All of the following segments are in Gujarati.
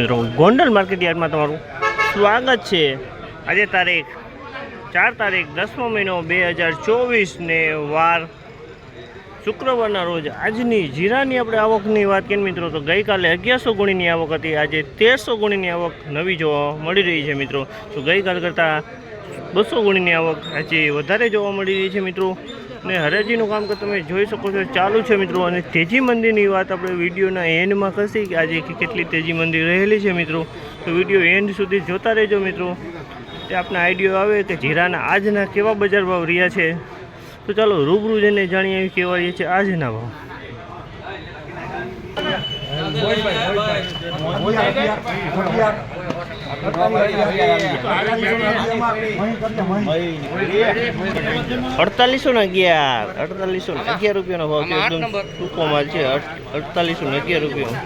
મિત્રો ગોંડલ માર્કેટ યાર્ડમાં તમારું સ્વાગત છે. આજે તારીખ ચાર તારીખ દસમો મહિનો બે હજાર ચોવીસને વાર શુક્રવારના રોજ આજની જીરાની આપણે આવકની વાત કરીએ મિત્રો? તો ગઈકાલે અગિયારસો ગુણીની આવક હતી, આજે તેરસો ગુણીની આવક નવી જોવા મળી રહી છે મિત્રો. તો ગઈકાલ કરતાં બસો ગુણીની આવક આજે વધારે જોવા મળી રહી છે મિત્રો. ને હરાજીનું કામ તમે જોઈ શકો છો, ચાલુ છે મિત્રો. અને તેજી મંદિરની વાત આપણે વિડીયોના એન્ડમાં કરશી કે આજે કેટલી તેજી મંદિર રહેલી છે મિત્રો. તો વીડિયો એન્ડ સુધી જોતા રહેજો મિત્રો. તે આપને આઈડિયો આવે કે જીરાના આજના કેવા બજાર ભાવ રહ્યા છે. તો ચાલો રૂબરૂ જઈને જાણીએ કેવા છે આજના ભાવ. અડતાલીસો ને અગિયાર અડતાલીસો ને અગિયાર રૂપિયાનો ભાવ છે એકદમ ટૂંકો માલ છે અડ- અડતાલીસો ને અગિયાર રૂપિયા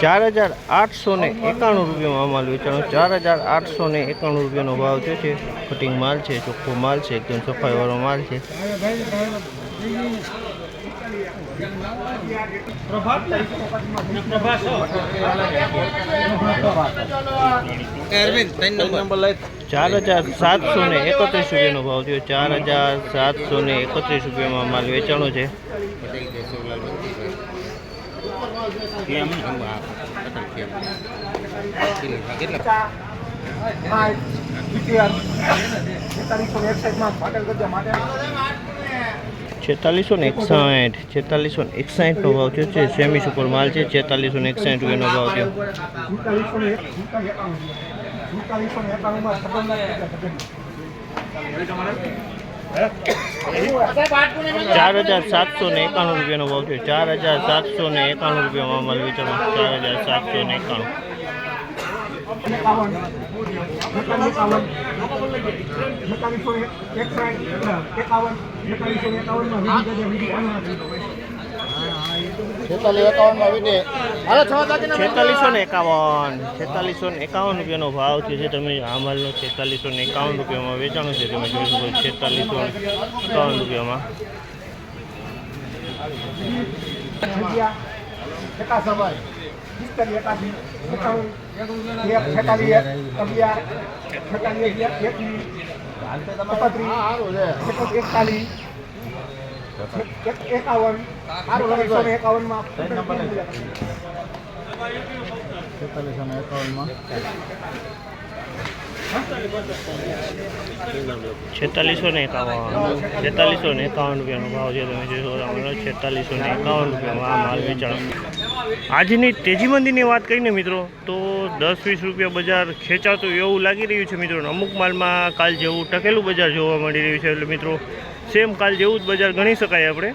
ચાર હજાર આઠસો ને એકાણું રૂપિયામાં માલ વેચાણો ચાર હજાર આઠસો ને એકાણું રૂપિયાનો ભાવ થયો છે. કટિંગ માલ છે, ચોખ્ખો માલ છે, એકદમ સફાઈવાળો માલ છે. ચાર હજાર સાતસો ને એકત્રીસ રૂપિયાનો ભાવ થયો. ચાર હજાર સાતસો ને એકત્રીસ રૂપિયામાં માલ વેચાણો છે. છેતાલીસો ને એકસાઠ, છેતાલીસો ને એકસાઠનો ભાવ થયો છે. સેમી સુપર માલ છે, છેતાલીસો ને એકસાઠ રૂપિયાનો ભાવ થયો. ચાર હજાર સાતસો ને એકાણું રૂપિયાનો ભાવ થયો. ચાર હજાર સાતસો ને એકાણું રૂપિયામાં માલ વેચાણો. ચાર હજાર સાતસો ને એકાણું. છેતાલીસો ને એકાવન. છેતાલીસો ને એકાવન રૂપિયાનો ભાવ થયો છે તમે આ માલનો છેતાલીસો ને એકાવન રૂપિયામાં વેચાણો છે. તમે જોઈ શકો છેતાલીસો ને એકાવન રૂપિયામાં. એકાવન. એકાવનમાં. છેતાલીસો ને એકાવન. છેતાલીસો ને એકાવન રૂપિયાનો ભાવ છે, તમે શકો છો છેતાલીસો ને એકાવન રૂપિયામાં આ માલ વેચાણ. આજની તેજી મંદીની વાત કરીને મિત્રો, તો દસ વીસ રૂપિયા બજાર ખેંચાતું એવું લાગી રહ્યું છે મિત્રો અમુક માલમાં કાલ જેવું ટકેલું બજાર જોવા મળી રહ્યું છે. એટલે મિત્રો, સેમ કાલ જેવું જ બજાર ગણી શકાય આપણે.